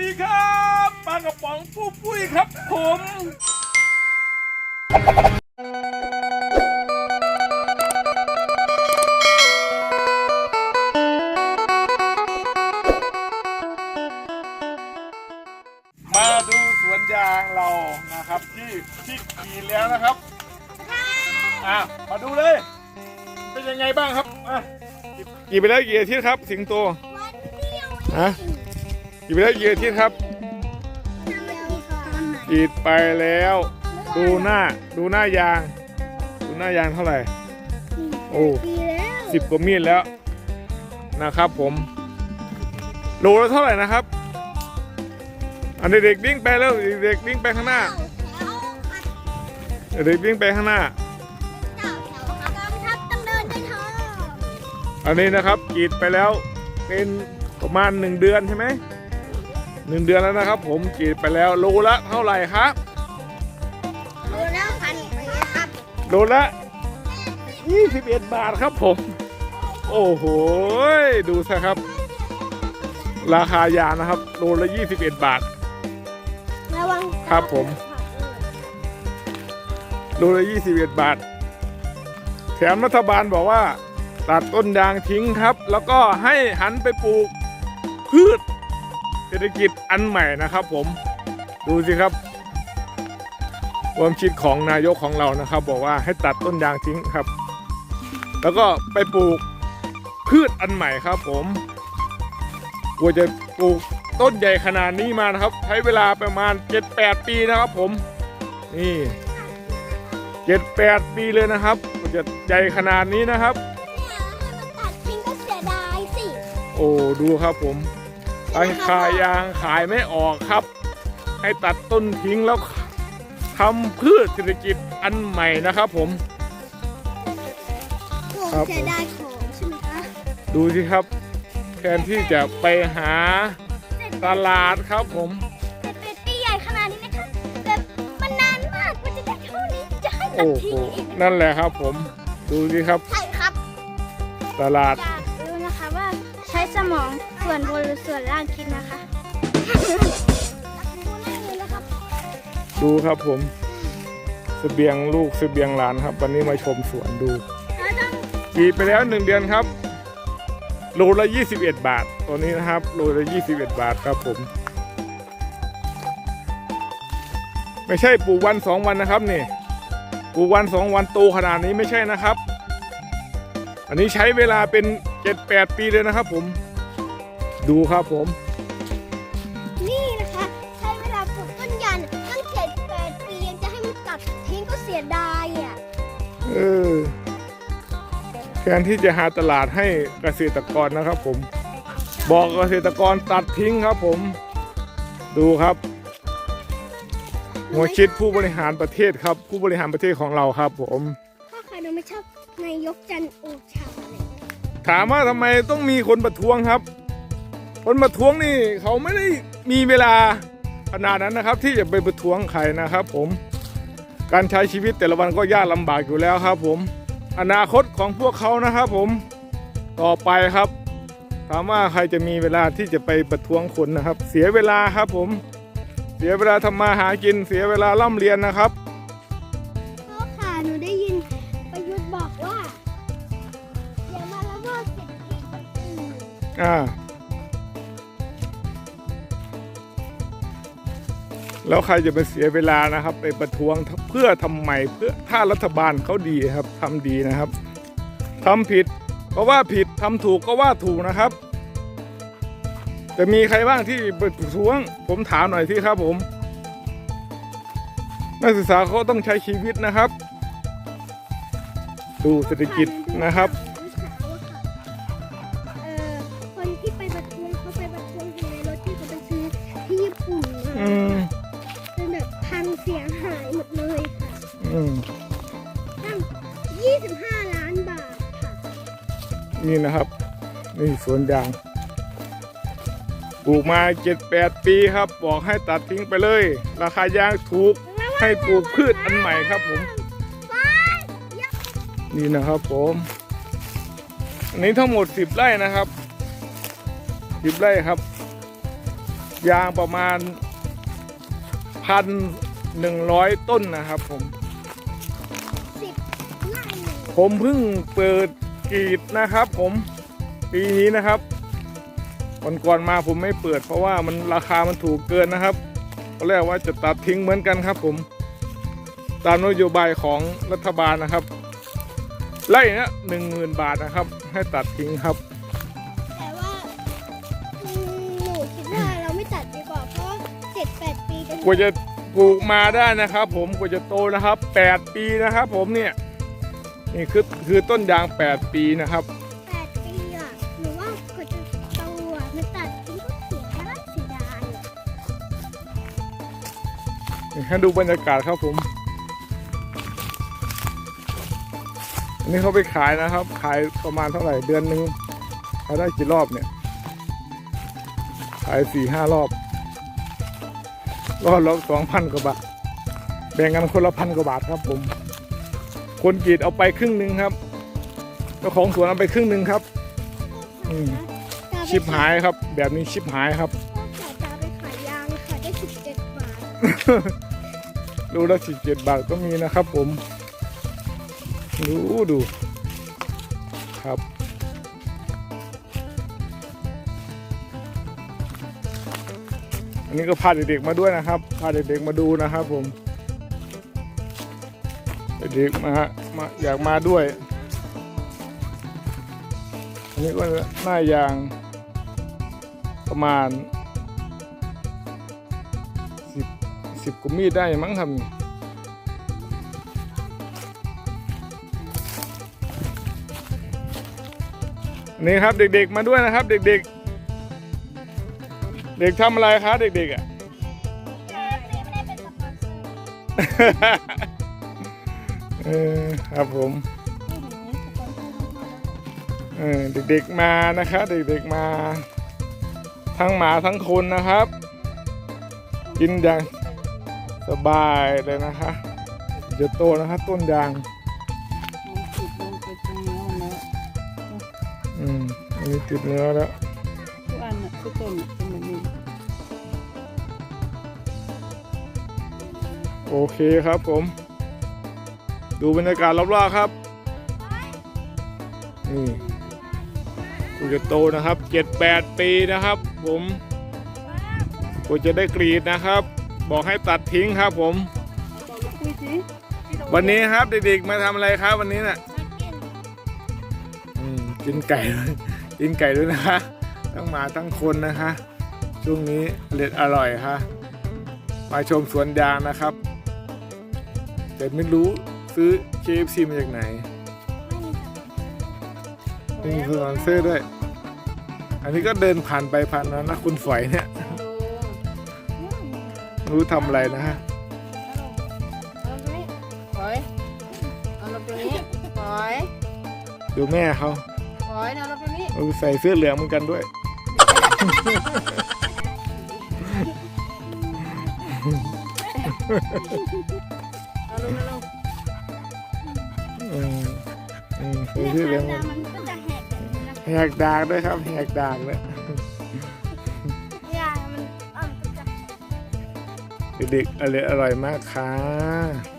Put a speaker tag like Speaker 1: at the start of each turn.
Speaker 1: ดีครับปลากระป๋องปุ้ปุ้ยครับผมมาดูสวนยางเรานะครับที่ที่กรีดแล้วนะครับอะมาดูเลย เป็นยังไงบ้างครับอะกรีดไปแล้วกี่อาทิตย์ครับ สิงโตฮะ กรีดไปแล้วกี่อาทิตย์ครับกรีดไปแล้ว ดูหน้าดูหน้ายาง ดูหน้ายางเท่าไหร่ โอ้สิบกว่ามีดแล้วนะครับผมโลละเท่าไหร่นะครับ อันเด็กๆวิ่งไปแล้วเด็กๆวิ่งไปข้างหน้าเด็กๆวิ่งไปข้างหน้า อันนี้นะครับกรีดไปแล้วเป็นประมาณหนึ่งเดือนใช่ไหม หนึ่งเดือนแล้วนะครับ ผมกรีดไปแล้วโลละเท่าไหร่ครับโลละ21 บาทครับผม โอ้โหดูซะครับ ราคายานะครับโลละ 21 บาทครับผมโลละ 21 บาท แถมรัฐบาลบอกว่า ตัดต้นยางทิ้งครับ แล้วก็ให้หันไปปลูกพืช เศรษฐกิจอันใหม่นะครับ ผมดูสิครับความคิดของนายกของเรานะครับ บอกว่าให้ตัดต้นยางทิ้งครับ แล้วก็ไปปลูกพืชอันใหม่ครับ ผมกว่าจะปลูกต้นใหญ่ขนาดนี้มานะครับ ใช้เวลาประมาณ 7-8 ปีนะครับ ผมนี่7-8ปีเลยนะครับกว่าจะใหญ่ขนาดนี้นะครับ โอ้ ดูครับผม ร้านขายยางขายไม่ออกครับ ให้ตัดต้นทิ้งแล้วทำพืชเศรษฐกิจอันใหม่นะครับผมครับ
Speaker 2: เสียดายของใช่ไหมคะ
Speaker 1: ดูสิครับ แทนที่จะไปหาตลาดครับผม
Speaker 2: แต่เป็ดปีใหญ่ขนาดนี้นะคะแต่มันนานมากกว่าจะได้เท่านี้จะให้ตัด
Speaker 1: โอ้โห
Speaker 2: ทิ้งอีก
Speaker 1: นั่นแหละครับผมดูสิครับ
Speaker 2: ใช่ครับ
Speaker 1: ตลาด
Speaker 2: อยากรู้นะคะว่าใช้สมอง ส่วนบนหรือส่วนล่างคิดนะคะ
Speaker 1: ดูครับผมสเสบียงลูกสเสบียงหลานครับ วันนี้มาชมสวนดูกีไปแล้วหนึ่งเดือนครับโลละ 21 บาท ตัวนี้นะครับโลละ 21 บาทครับผม ไม่ใช่ปลูกวันสองวันนะครับนี่ปลูกวันสองวันโตขนาดนี้ไม่ใช่นะครับ อันนี้ใช้เวลาเป็น 7-8 ปีเลยนะครับผม ดูครับผม
Speaker 2: นี่นะคะใช้เวลาปลูกต้นยันตั้งเจ็ดแปดปียังจะให้มันตัดทิ้งก็เสียดายอะ
Speaker 1: เออแทนที่จะหาตลาดให้เกษตรกรนะครับผม บอกเกษตรกรตัดทิ้งครับผม ดูครับหัวคิดผู้บริหารประเทศครับ ผู้บริหารประเทศของเราครับผม
Speaker 2: ถ้าใครดูไม่ชอบนายกจันทร์โอชาเลย
Speaker 1: ถามว่าทำไมต้องมีคนประท้วงครับ คนประท้วงนี่เขาไม่ได้มีเวลาขนาดนั้นนะครับ ที่จะไปประท้วงใครนะครับ ผมการใช้ชีวิตแต่ละวันก็ยากลำบากอยู่แล้วครับ ผมอนาคตของพวกเขานะครับ ผมต่อไปครับถามว่าใครจะมีเวลาที่จะไปประท้วงคนนะครับ เสียเวลาครับผม เสียเวลาทำมาหากิน เสียเวลาล่ำเรียนนะครับ
Speaker 2: พ่อค่ะหนูได้ยินประยุทธ์บอกว่าอย่ามาละเมิดสิทธิคนอื่น
Speaker 1: อ่า แล้วใครจะไปเสียเวลานะครับ ไปประท้วงเพื่อทำไมเพื่อถ้ารัฐบาลเขาดีครับทำดีนะครับทำผิดก็ว่าผิดทำถูกก็ว่าถูกนะครับ จะมีใครบ้างที่ปประท้วง ผมถามหน่อยที่ครับผมนักศึกษาเขาต้องใช้ชีวิตนะครับ ดูเศรษฐกิจนะครับ
Speaker 2: นี่นะค
Speaker 1: รับ นี่สวนยางปลูกมาเจ็ดแปดปีครับ บอกให้ตัดทิ้งไปเลย ราคายางถูกให้ปลูกพืชอันใหม่ครับผม นี่นะครับผมอันนี้ทั้งหมดสิบไร่นะครับสิบไร่ครับ ยางประมาณพันหนึ่งร้อยต้นนะครับผม
Speaker 2: สิบไร่
Speaker 1: ผมเพิ่งเปิดกรีด นะครับ ผมปีนี้นะครับก่อนๆมาผมไม่เปิด เพราะว่ามันราคามันถูกเกินนะครับตอนแรกว่าจะตัดทิ้งเหมือนกันครับ ผมตามนโยบายของรัฐบาลนะครับ ไล่ละหนึ่งหมื่นบาทนะครับ ให้ตัดทิ้งครับ
Speaker 2: แต่ว่าอืมหนูคิดว่าเราไม่ตัดดีกว่าเพราะว่าเจ็ดแปดปีกัน
Speaker 1: กว่าจะปลูกมาได้นะครับ ผมกว่าจะโตนะครับ8ปีนะครับ ผมเนี่ย นี่คือคือต้นยาง 8 ปีนะครับ
Speaker 2: แปดปีอะหนูว่ากว่าจะโตอะมันตัดทิ้งก็เสียแล้วเสียดายอะ
Speaker 1: นี่ให้ดูบรรยากาศครับผม อันนี้เขาไปขายนะครับ ขายประมาณเท่าไหร่เดือนหนึ่งขายได้กี่รอบเนี่ย ขายสี่ห้ารอบ รอบละสองพันกว่าบาท แบ่งกันคนละพันกว่าบาทครับผม คนกรีดเอาไปครึ่งหนึ่งครับเจ้าของสวนเอาไปครึ่งหนึ่งครับอืมชิปหายครับ แบบนี้ชิปหายครับ
Speaker 2: พ่อจ๋าไปขายยางขายได้สิบเจ็ดบาท
Speaker 1: รูละสิบเจ็ดบาทก็มีนะครับ ผม ดูดู ครับ อันนี้ก็พาเด็กๆมาด้วยนะครับ พาเด็กๆมาดูนะครับผม เด็กมามาอยากมาด้วย อันนี้ก็หน้ายางประมาณสิบสิบกว่ามีดได้มั้งครับนี่นนี้ครับเด็กๆมาด้วยนะครับ เด็กๆ เด็กทำอะไรครับเด็กๆอะเออ ครับผมเออเด็กๆมานะครับเด็กๆมา ทั้งหมาทั้งคนนะครับ กินอย่างสบายเลยนะคะจะโตนะครับต้นยาง
Speaker 3: มันติดลงไปตรงนี้แล้ว
Speaker 1: อืมอันนี้ติดเนื้อแล้ว
Speaker 3: ทุกอันน่ะทุกต้นเป็นแบบนี้
Speaker 1: โอเคครับผม ดูบรรยากาศรอบๆครับ นี่กูจะโตนะครับเจ็ดแปดปีนะครับ ผมกูจะได้กรีดนะครับ บอกให้ตัดทิ้งครับ ผม
Speaker 3: บอกมาคุยสิ
Speaker 1: วันนี้ครับเด็กๆมาทำอะไรครับ วันนี้น่ะอืมกินไก่ด้วยกินไก่ด้วยนะคะทั้งหมาทั้งคนนะคะช่วงนี้เล็ดอร่อยค่ะมาชมสวนยางนะครับ แต่ไม่รู้ ซื้อ KFC มาจากไหนไม่มีสปอนเซอร์ด้วย อันนี้ก็เดินผ่านไปผ่านมานะคุณฝอยเนี่ยไม่รู้ทำอะไรนะฮะ
Speaker 3: ปล่อยเอาลงตรงนี้ปล่อย
Speaker 1: ดูแม่เขา
Speaker 3: ปล่อยนะลงตรงนี้
Speaker 1: เออใส่เสื้อเหลืองเหมือนกันด้วย
Speaker 3: เอาลงเอาลง
Speaker 2: นี่ย
Speaker 1: เสื้อเหลือง
Speaker 2: ค่ะมันก็จะแหกแบบนี้นะ
Speaker 1: แหกดากด้วยครับแหกดากเลย
Speaker 2: ยางมันอะมันก็จะ
Speaker 1: เด็กๆอร่อยอร่อยมากค่ะ